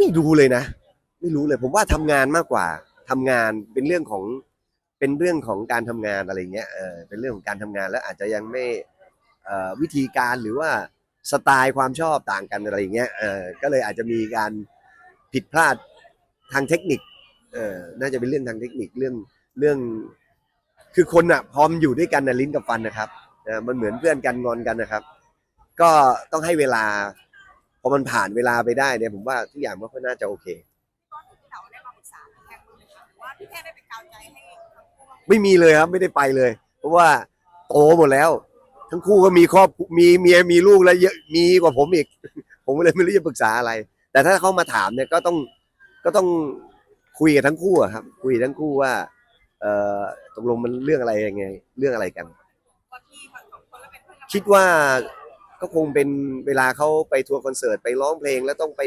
ไม่รู้เลยนะ ไม่รู้เลย ผมว่าทำงานมากกว่าทำงานเป็นเรื่องของเป็นเรื่องของการทำงานอะไรเงี้ยเออเป็นเรื่องของการทำงานแล้วอาจจะยังไม่เอ่อวิธีการหรือว่าสไตล์ความชอบต่างกันอะไรเงี้ยเออก็เลยอาจจะมีการผิดพลาดทางเทคนิคเออน่าจะเป็นเรื่องทางเทคนิคเรื่องเรื่อง คือคนอะพร้อมอยู่ด้วยกันนะลิ้นกับฟันนะครับเออมันเหมือนเพื่อนกันงอนกันนะครับ ก็ต้องให้เวลา พอมันผ่านเวลาไปได้เนี่ยผมว่าทุกอย่างมันก็น่าจะโอเค ก้อนที่เราได้มาปรึกษาพี่แค่คุณเลยค่ะหรือว่าพี่แค่ได้เป็นกาวใจให้ทั้งคู่บ้างไหมไม่มีเลยครับไม่ได้ไปเลย เพราะว่าโตหมดแล้ว ทั้งคู่ก็มีครอบมีเมียมีลูกแล้วเยอะมีกว่าผมอีก ผมก็เลยไม่รู้จะปรึกษาอะไร แต่ถ้าเขามาถามเนี่ยก็ต้องก็ต้องคุยกับทั้งคู่อะครับ คุยทั้งคู่ว่าเอ่อตกลงมันเรื่องอะไรยังไง เรื่องอะไรกันว่าพี่แบบสองคนแล้วเป็นเพื่อนกันคิดว่า ก็คงเป็นเวลาเขาไปทัวร์คอนเสิร์ตไปร้องเพลงแล้วต้องไป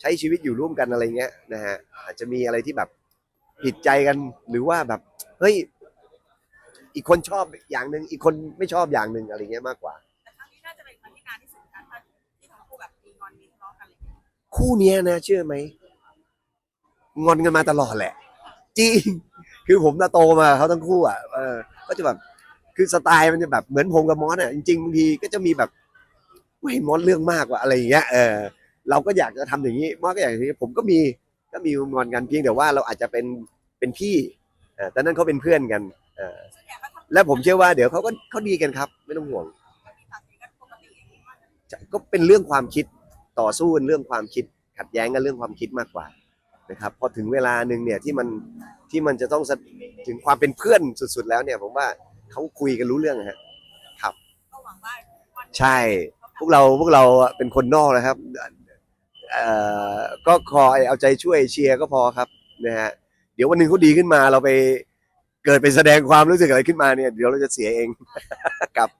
ใช้ชีวิตอยู่ร่วมกันอะไรเงี้ยนะฮะอาจจะมีอะไรที่แบบผิดใจกันหรือว่าแบบเฮ้ยอีกคนชอบอย่างหนึ่งอีกคนไม่ชอบอย่างหนึ่งอะไรเงี้ยมากกว่า แต่ครั้งนี้น่าจะเป็นครั้งที่นานที่สุดกันถ้าที่ทั้งคู่แบบมีงอนมีทะเลาะกันอะไรอย่างเงี้ยคู่เนี้ยนะเชื่อไหมงอนกันมาตลอดแหละ จริง คือผมน่ะโตมากับเขาทั้งคู่อะเออก็จะแบบคือสไตล์มันจะแบบเหมือนผมกับมอสอะจริงๆบางทีก็จะมีแบบ ไม่มอสเรื่องมากกว่าอะไรอย่างเงี้ยเออเราก็อยากจะทำอย่างนี้มอสก็อยากอย่างนี้ผมก็มีก็มีงอนกันเพียงแต่ว่าเราอาจจะเป็นเป็นพี่เออแต่นั้นเขาเป็นเพื่อนกันเออส่วนใหญ่เขาทำและผมเชื่อว่าเดี๋ยวเขาก็เขาดีกันครับ ไม่ต้องห่วงมีตัดสินกันปกติอย่างนี้มากก็เป็นเรื่องความคิดต่อสู้กันเรื่องความคิดขัดแย้งกันเรื่องความคิดมากกว่านะครับพอถึงเวลาหนึ่งเนี่ยที่มันที่มันจะต้องแสถึงความเป็นเพื่อนสุด ๆ แล้วเนี่ย ผมว่าเขาคุยกันรู้เรื่องนะฮะก็หวังว่าวันนี้ใช่พ วกเราพวกเราเป็นคนนอกนะครับก็คอยเอาใจช่วยเชียร์ก็พอครับนะฮะเดี๋ยววันหนึ่งเขาดีขึ้นมาเราไปเกิดไปแสดงความรู้สึกอะไรขึ้นมาเนี่ยเดี๋ยวเราจะเสียเองครับ